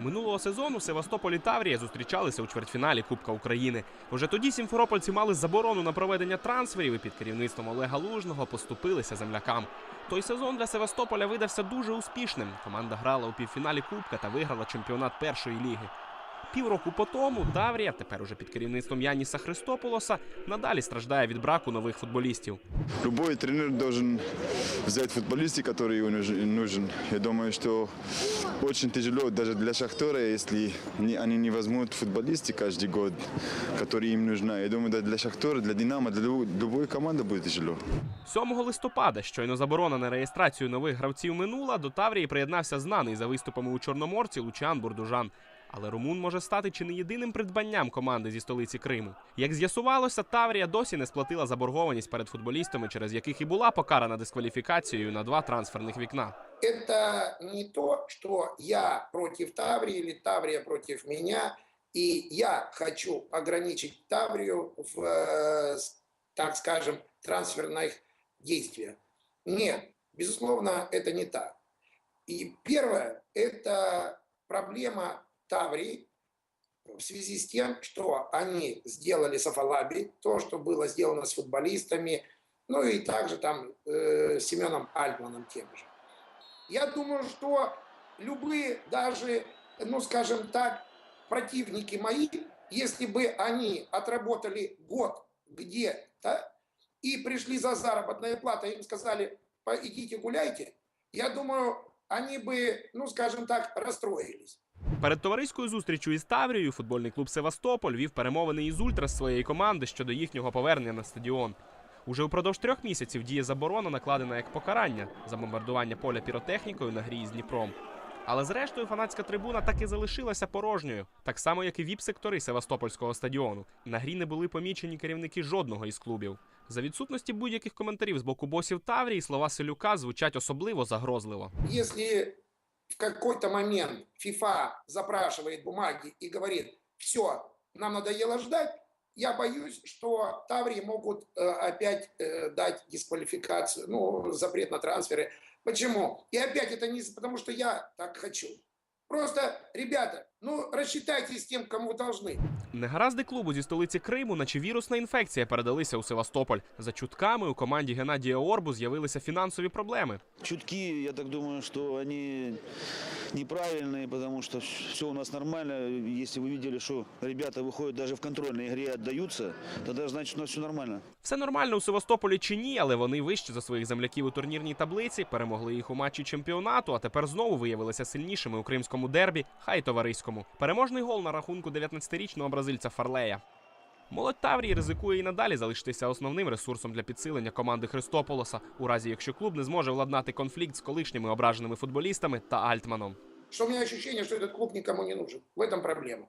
Минулого сезону Севастополь і Таврія зустрічалися у чвертьфіналі Кубка України. Уже тоді сімферопольці мали заборону на проведення трансферів і під керівництвом Олега Лужного поступилися землякам. Той сезон для Севастополя видався дуже успішним. Команда грала у півфіналі Кубка та виграла чемпіонат першої ліги. Півроку по тому Таврія, тепер уже під керівництвом Яніса Христополоса, надалі страждає від браку нових футболістів. Любой тренер должен взять футболиста, который ему нужен- нужен. Я думаю, что очень тяжело даже для Шахтера, если не- они не возьмут футболисты каждый год, которые им нужны. Я думаю, да, для Шахтера, для Динамо, для любой, любой команды будет тяжело. 7 листопада, щойно заборона на реєстрацію нових гравців минула, до Таврії приєднався знаний за виступами у Чорноморці Лучан Бурдужан. Але румун може стати чи не єдиним придбанням команди зі столиці Криму. Як з'ясувалося, Таврія досі не сплатила заборгованість перед футболістами, через яких і була покарана дискваліфікацією на два трансферних вікна. это не то, что я против Таврии или Таврия против меня, и я хочу ограничить Таврию в, э, с- так скажем, трансферных действиях. Нет, безусловно, это не так. И первое, это проблема Таврии в связи с тем, что они сделали с Афалаби, то, что было сделано с футболистами, ну и также там э, Семеном Альтманом тем же. Я думаю, что любые даже, ну скажем так, противники мои, если бы они отработали год где-то и пришли за заработной платой, им сказали, «По- идите гуляйте, я думаю, они бы, ну скажем так, расстроились. Перед товариською зустрічю із Таврією футбольний клуб Севастополь вів перемовини із ультрас своєї команди щодо їхнього повернення на стадіон. Уже упродовж трьох місяців діє заборона, накладена як покарання за бомбардування поля піротехнікою на грі з Дніпром. Але зрештою фанатська трибуна так і залишилася порожньою, так само як і віп-сектори Севастопольського стадіону. На грі не були помічені керівники жодного із клубів. За відсутності будь-яких коментарів з боку босів Таврії слова Селюка звучать особливо загрозливо. Если в какой-то момент ФИФА запрашивает бумаги и говорит, все, нам надоело ждать, я боюсь, что Таврии могут э, опять э, дать дисквалификацию, ну, запрет на трансферы. Почему? И опять это не потому, что я так хочу. Просто, ребята, ну, рассчитайтесь с тем, кому вы должны. Негаразди клубу зі столиці Криму, наче вірусна інфекція, передалися у Севастополь. За чутками у команді Геннадія Орбу з'явилися фінансові проблеми. Чутки, я так думаю, что они неправильные, потому что все у нас нормально. Если вы видели, что ребята выходят даже в контрольной игре и отдаются, тогда значит у нас все нормально. Все нормально у Севастополі чи ні, але вони вищі за своїх земляків у турнірній таблиці, перемогли їх у матчі чемпіонату, а тепер знову виявилися сильнішими у кримському дербі, хай товариському. Переможний гол на рахунку 19-річного бразильця Фарлея. Молодь Таврії ризикує і надалі залишитися основним ресурсом для підсилення команди Христополоса, у разі якщо клуб не зможе владнати конфлікт з колишніми ображеними футболістами та Альтманом. что у меня ощущение, что этот клуб никому не нужен. В этом проблема.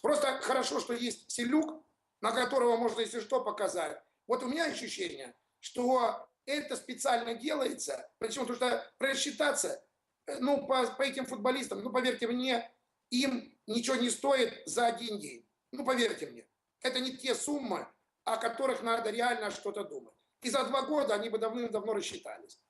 Просто хорошо, что есть Селюк, на которого можно, если что, показать. Вот у меня ощущение, что это специально делается. Почему? Потому что просчитаться, э, ну, по, по этим футболистам, ну, поверьте мне, им ничего не стоит за один день. Ну, поверьте мне. Это не те суммы, о которых надо реально что-то думать. И за два года они бы давным-давно рассчитались.